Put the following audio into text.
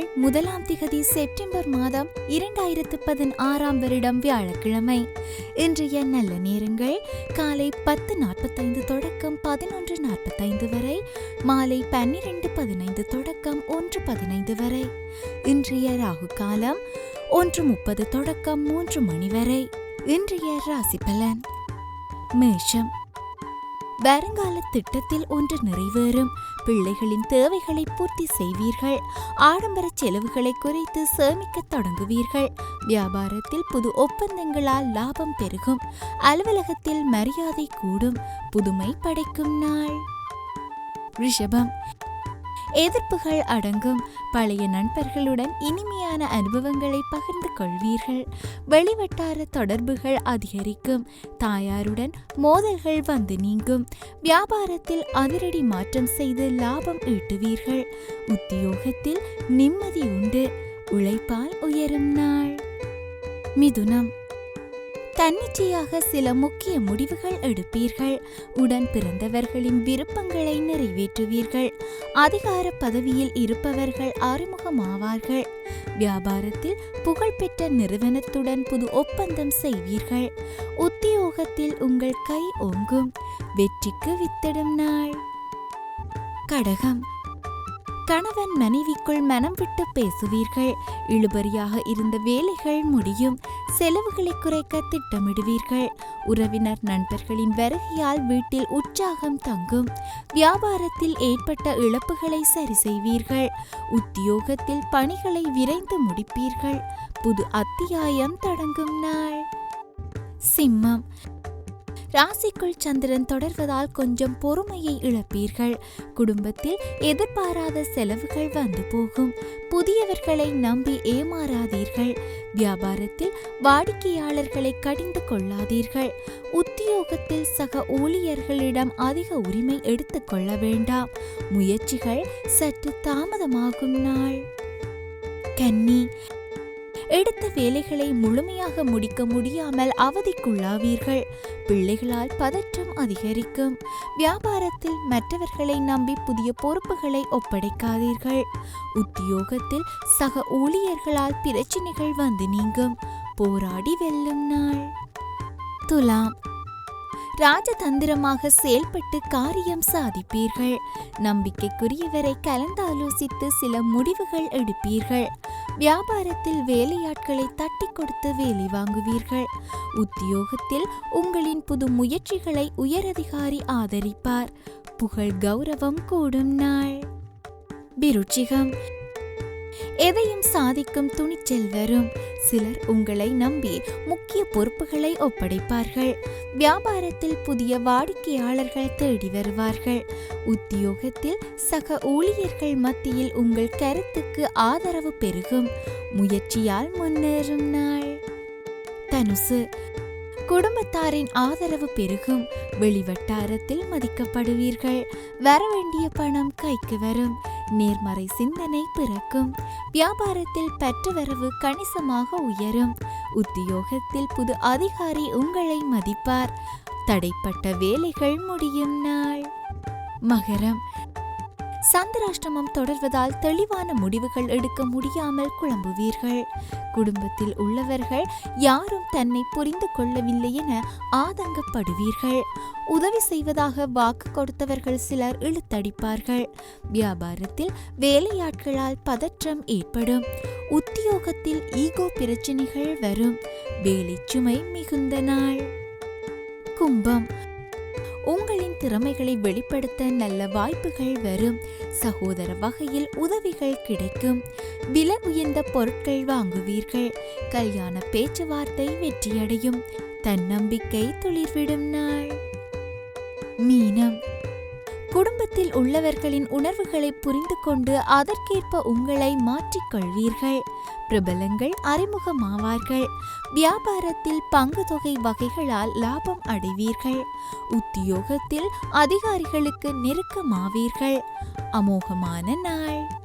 நாள் முதலாம் திகதி செப்டம்பர் மாதம் இரண்டாயிரத்து பதினாறாம் வருடம் வியாழக்கிழமை. இன்றைய நல்ல நேரங்கள் காலை பத்து நாற்பத்தைந்து தொடக்கம் பதினொன்று நாற்பத்தைந்து வரை மாலை பன்னிரண்டு பதினைந்து தொடக்கம் ஒன்று பதினைந்து வரை. இன்றைய ராகு காலம் ஒன்று முப்பது தொடக்கம் மூன்று மணி வரை. இன்றைய ராசி பலன்? மேஷம். வருங்கால திட்டத்தில் ஒன்று நிறைவேறும். பிள்ளைகளின் தேவைகளை பூர்த்தி செய்வீர்கள். ஆடம்பர செலவுகளை குறைத்து சேமிக்க தொடங்குவீர்கள். வியாபாரத்தில் புது ஒப்பந்தங்களால் லாபம் பெருகும். அலுவலகத்தில் மரியாதை கூடும். புதுமை படைக்கும் நாள். ரிஷபம். எதிர்ப்புகள் அடங்கும். பழைய நண்பர்களுடன் இனிமையான அனுபவங்களை பகிர்ந்து கொள்வீர்கள். வெளிவட்டார தொடர்புகள் அதிகரிக்கும். தாயாருடன் மோதல்கள் வந்து நீங்கும். வியாபாரத்தில் அதிரடி மாற்றம் செய்து லாபம் ஈட்டுவீர்கள். உத்தியோகத்தில் நிம்மதி உண்டு. உழைப்பால் உயரும் நாள். மிதுனம். தன்னிச்சையாக சில முக்கிய முடிவுகள் எடுப்பீர்கள். உடன் பிறந்தவர்களின் விருப்பங்களை நிறைவேற்றுவீர்கள். அதிகார பதவியில் இருப்பவர்கள் அறிமுகமாவார்கள். வியாபாரத்தில் புகழ்பெற்ற நிறுவனத்துடன் புது ஒப்பந்தம் செய்வீர்கள். உத்தியோகத்தில் உங்கள் கை ஓங்கும். வெற்றிக்கு வித்திடும் நாள். கடகம். கணவன் மனைவிக்குள் மனம் விட்டு பேசுவீர்கள். இழுபறியாக இருந்த வேலைகள் முடியும். செலவுகளை குறைக்க திட்டமிடுவீர்கள். உறவினர் நண்பர்களின் வருகையால் வீட்டில் உற்சாகம் தங்கும். வியாபாரத்தில் ஏற்பட்ட இழப்புகளை சரி செய்வீர்கள். உத்தியோகத்தில் பணிகளை விரைந்து முடிப்பீர்கள். புது அத்தியாயம் தொடங்கும் நாள். சிம்மம். ராசிக்குள் சந்திரன் தொடர்வதால் கொஞ்சம் பொறுமையை இழப்பீர்கள். குடும்பத்தில் எதிர்பாராத செலவுகள் வந்து போகும். புதியவர்களை நம்பி ஏமாறாதீர்கள். வியாபாரத்தில் வாடிக்கையாளர்களை கடிந்து கொள்ளாதீர்கள். உத்தியோகத்தில் சக ஊழியர்களிடம் அதிக உரிமை எடுத்துக்கொள்ள வேண்டாம். முயற்சிகள் சற்று தாமதமாகும் நாள். கன்னி எடுத்த வேலைகளை முழுமையாக முடிக்க முடியாமல் அவதிக்குள்ளாவீர்கள். பிள்ளைகளால் பதற்றம் அதிகரிக்கும். வியாபாரத்தில் மற்றவர்களை நம்பி புதிய பொறுப்புகளை ஒப்படைக்காதீர்கள். உத்தியோகத்தில் சக ஊழியர்களால் பிரச்சினைகள் வந்து நீங்கும். போராடி வெல்லும் நாள். துலாம். ராஜதந்திரமாக செயல்பட்டு காரியம் சாதிப்பீர்கள். நம்பிக்கைக்குரியவரை கலந்தாலோசித்து சில முடிவுகள் எடுப்பீர்கள். வியாபாரத்தில் வேலையாட்களை தட்டி கொடுத்து வேலை வாங்குவீர்கள். உத்தியோகத்தில் உங்களின் புது முயற்சிகளை உயரதிகாரி ஆதரிப்பார். புகழ் கௌரவம் கூடும் நாள். விருச்சிகம். எதையும் சாதிக்கும் துணிச்சல் வரும். சிலர் உங்களை நம்பி முக்கிய பொறுப்புகளை ஒப்படைப்பார்கள். வியாபாரத்தில் புதிய வாடிக்கையாளர்கள் தேடி வருவார்கள். உத்தியோகத்தில் சக ஊழியர்கள் மத்தியில் உங்கள் கருத்துக்கு ஆதரவு பெருகும். முயற்சியால் முன்னேறும் நாள். தனுசு. குடும்பத்தாரின் ஆதரவு பெருகும். வெளிவட்டாரத்தில் மதிக்கப்படுவீர்கள். வரவேண்டிய பணம் கைக்கு வரும். நேர்மறை சிந்தனை பிறக்கும். வியாபாரத்தில் பெற்றவரவு கணிசமாக உயரும். உத்தியோகத்தில் புது அதிகாரி உங்களை மதிப்பார். தடைப்பட்ட வேலைகள் முடியும் நாள். மகரம். சந்திராஷ்டமம் தொடர்வதால் தெளிவான முடிவுகள் எடுக்க முடியாமல் குழம்புவீர்கள். குடும்பத்தில் உள்ளவர்கள் யாரும் தன்னை புரிந்து கொள்ளவில்லை என ஆதங்கப்படுவீர்கள். உதவி செய்வதாக வாக்கு கொடுத்தவர்கள் சிலர் இழுத்தடிப்பார்கள். வியாபாரத்தில் வேலையாட்களால் பதற்றம் ஏற்படும். உத்தியோகத்தில் ஈகோ பிரச்சனைகள் வரும். வேலை சுமை மிகுந்த நாள். கும்பம். திறமைகளை வெளிப்படுத்த நல்ல வாய்ப்புகள் வரும். சகோதர வகையில் உதவிகள் கிடைக்கும். விலை உயர்ந்த பொருட்கள் வாங்குவீர்கள். கல்யாண பேச்சுவார்த்தை வெற்றியடையும். தன்னம்பிக்கை துளிர்விடும் நாள். மீனம். குடும்பத்தில் உள்ளவர்களின் உணர்வுகளை புரிந்து கொண்டு அதற்கேற்ப உங்களை மாற்றிக்கொள்வீர்கள் பிரபலங்கள் அறிமுகமாவார்கள். வியாபாரத்தில் பங்கு தொகை வகைகளால் லாபம் அடைவீர்கள். உத்தியோகத்தில் அதிகாரிகளுக்கு நெருக்கமாவீர்கள். அமோகமான நாள்.